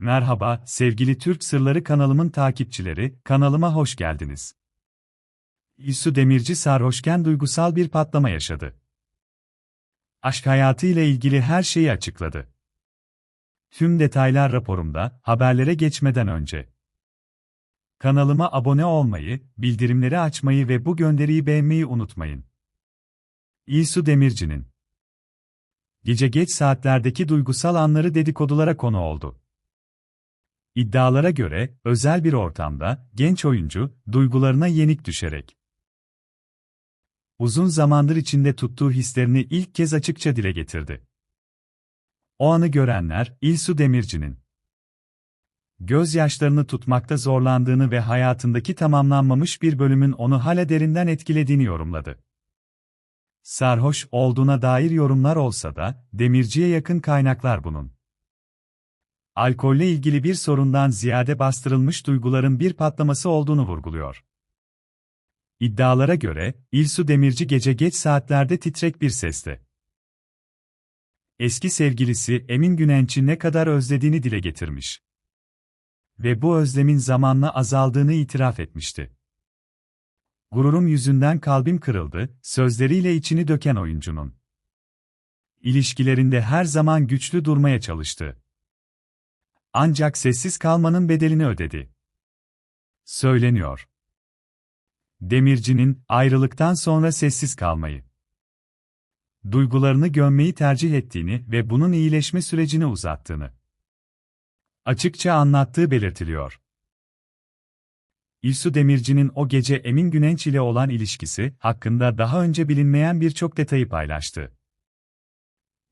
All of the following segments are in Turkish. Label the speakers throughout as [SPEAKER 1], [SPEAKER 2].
[SPEAKER 1] Merhaba, sevgili Türk Sırları kanalımın takipçileri, kanalıma hoş geldiniz. İsu Demirci sarhoşken duygusal bir patlama yaşadı. Aşk hayatı ile ilgili her şeyi açıkladı. Tüm detaylar raporumda, haberlere geçmeden önce. Kanalıma abone olmayı, bildirimleri açmayı ve bu gönderiyi beğenmeyi unutmayın. İsu Demirci'nin Gece geç saatlerdeki duygusal anları dedikodulara konu oldu. İddialara göre, özel bir ortamda, genç oyuncu, duygularına yenik düşerek, uzun zamandır içinde tuttuğu hislerini ilk kez açıkça dile getirdi. O anı görenler, İlsu Demirci'nin gözyaşlarını tutmakta zorlandığını ve hayatındaki tamamlanmamış bir bölümün onu hala derinden etkilediğini yorumladı. Sarhoş olduğuna dair yorumlar olsa da, Demirci'ye yakın kaynaklar bunun alkolle ilgili bir sorundan ziyade bastırılmış duyguların bir patlaması olduğunu vurguluyor. İddialara göre, İlsu Demirci gece geç saatlerde titrek bir sesle. Eski sevgilisi Emin Günenç'i ne kadar özlediğini dile getirmiş. Ve bu özlemin zamanla azaldığını itiraf etmişti. Gururum yüzünden kalbim kırıldı, sözleriyle içini döken oyuncunun. İlişkilerinde her zaman güçlü durmaya çalıştı. Ancak sessiz kalmanın bedelini ödedi. Söyleniyor. Demirci'nin ayrılıktan sonra sessiz kalmayı, duygularını gömmeyi tercih ettiğini ve bunun iyileşme sürecini uzattığını açıkça anlattığı belirtiliyor. İlsu Demirci'nin o gece Emin Günenç ile olan ilişkisi hakkında daha önce bilinmeyen birçok detayı paylaştı.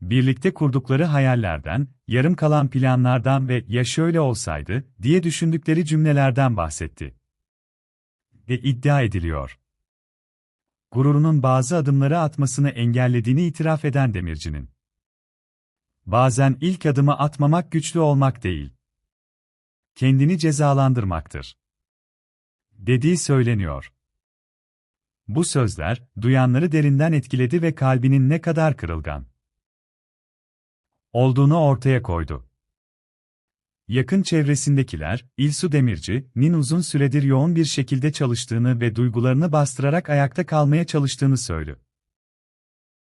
[SPEAKER 1] Birlikte kurdukları hayallerden, yarım kalan planlardan ve ya şöyle olsaydı diye düşündükleri cümlelerden bahsetti. Ve iddia ediliyor. Gururunun bazı adımları atmasını engellediğini itiraf eden Demirci'nin. Bazen ilk adımı atmamak güçlü olmak değil. Kendini cezalandırmaktır. Dediği söyleniyor. Bu sözler, duyanları derinden etkiledi ve kalbinin ne kadar kırılgan olduğunu ortaya koydu. Yakın çevresindekiler, İlsu Demirci'nin uzun süredir yoğun bir şekilde çalıştığını ve duygularını bastırarak ayakta kalmaya çalıştığını söylüyor.